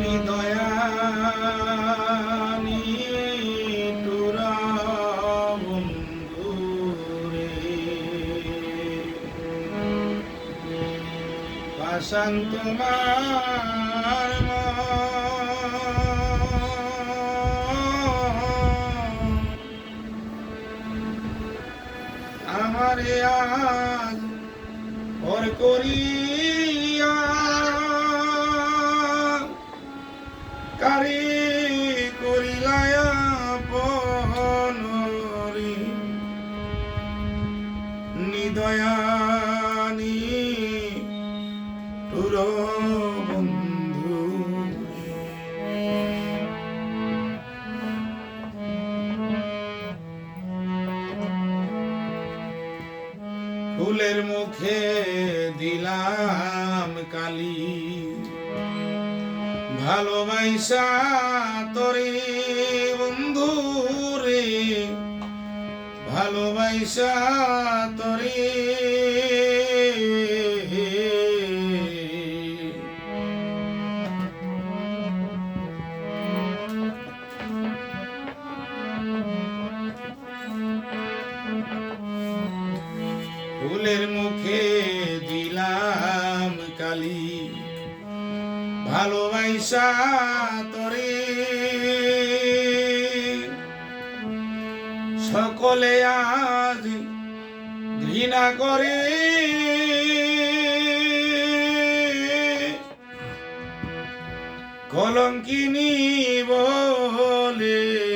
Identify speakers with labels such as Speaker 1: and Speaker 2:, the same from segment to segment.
Speaker 1: নিদয়ানি টুরা বন্ধুরে মন। আমারে আজ পর করিয়া কারি করিলায়া পনরি নিদয়ানি তুর বন্ধু। ফুলের মুখে দিলাম কালি। ভালোবাসা তরে বন্ধু রে ভালোবাসা তরে। ফুলের মুখে দিলাম কালি। ভালোবাসা তরে। সকলে আজ ঘৃণা করে। কলঙ্কিনী বলে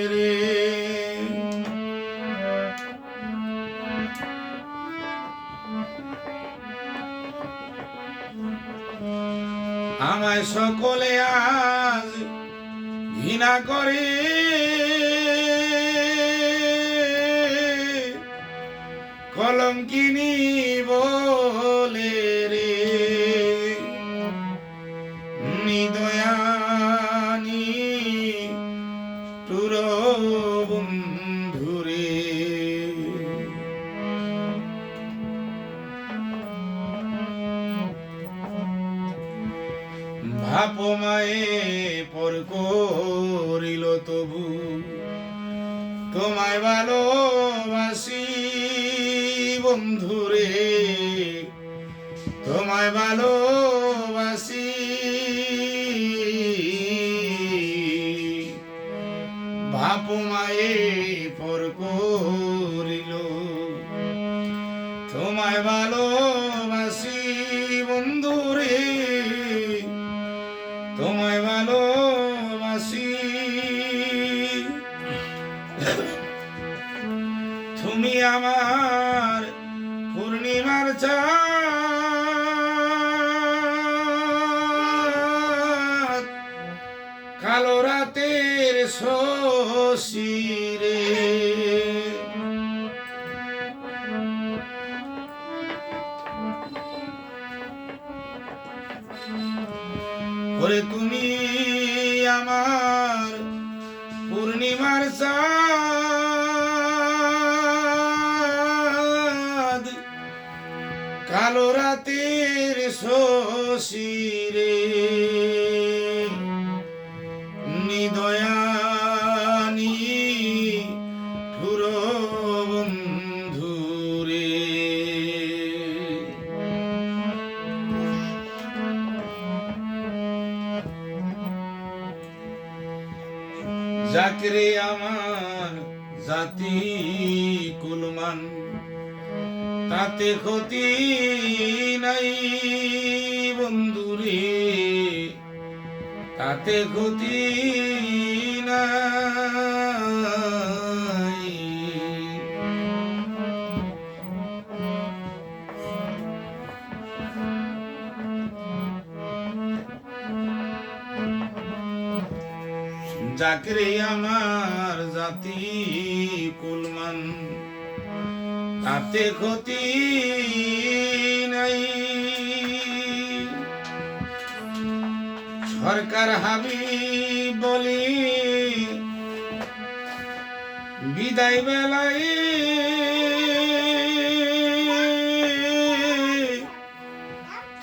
Speaker 1: আমায় সকলে আজ ঘৃণা করে। কলঙ্কিনি বলে রে নিদয়ানি ভাপ মায়ে পর করিল তবু। তোমায় ভালোবাসি বন্ধুরে, তোমায় ভালোবাসি। বাপ মায়ে পর করিল, তোমায় ভালোবাসি তুমি আমার পূর্ণিমার চাঁদ। কালো রাতের শশিরে। তুমি আমার পূর্ণিমার চাঁদ। শশিরে নিদয়ানি ঠুর বন্ধুরে। জাকরে আমার জাতি কুলমান তাতে ক্ষতি নাই। বন্ধুরে তাতে ক্ষতি নাই। জাকরে আমার জাতি কুলমান তাতে ক্ষতি নাই। সরকার হাবি বলি বিদায় বেলায়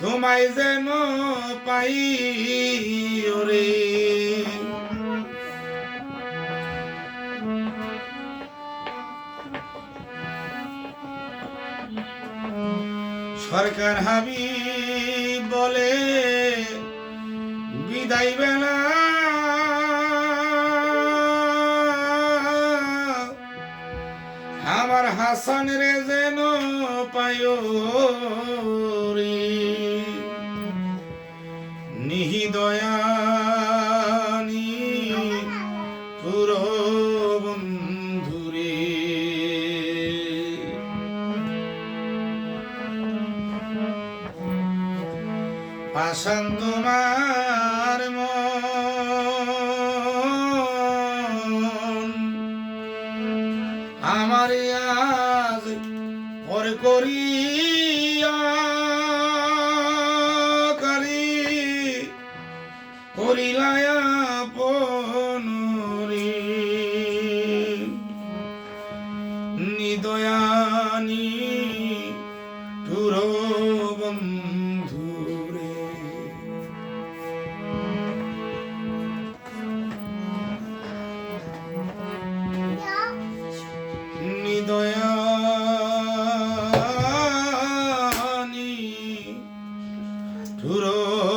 Speaker 1: তোমায় যেন পাই ওরে। সরকার হাবি বলে বিদায় বেলা। আমার হাসান রে যেন পায়ো নিহি দয়ানি পুর বন্ধুরে পাশান তোমার আমার আজ পর করিয়া করি করিলায়া পনরে Turo